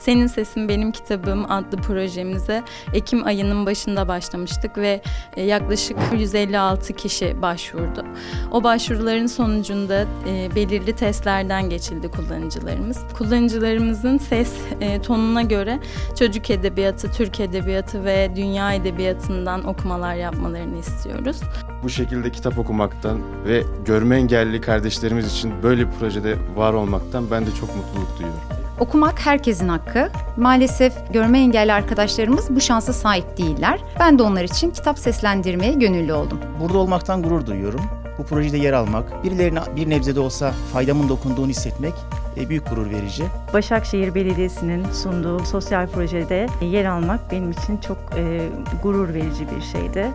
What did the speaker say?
Senin Sesin Benim Kitabım adlı projemize Ekim ayının başında başlamıştık ve e, yaklaşık 156 kişi başvurdu. O başvuruların sonucunda e, belirli testlerden geçildi kullanıcılarımız. Kullanıcılarımızın ses e, tonuna göre çocuk edebiyatı, Türk edebiyatı ve dünya edebiyatından okumalar yapmalarını istiyoruz. Bu şekilde kitap okumaktan ve görme engelli kardeşlerimiz için böyle bir projede var olmaktan ben de çok mutluluk duyuyorum. Okumak herkesin hakkı. Maalesef görme engelli arkadaşlarımız bu şansa sahip değiller. Ben de onlar için kitap seslendirmeye gönüllü oldum. Burada olmaktan gurur duyuyorum. Bu projede yer almak, birilerine bir nebze de olsa faydamın dokunduğunu hissetmek e, büyük gurur verici. Başakşehir Belediyesi'nin sunduğu sosyal projede yer almak benim için çok e, gurur verici bir şeydi.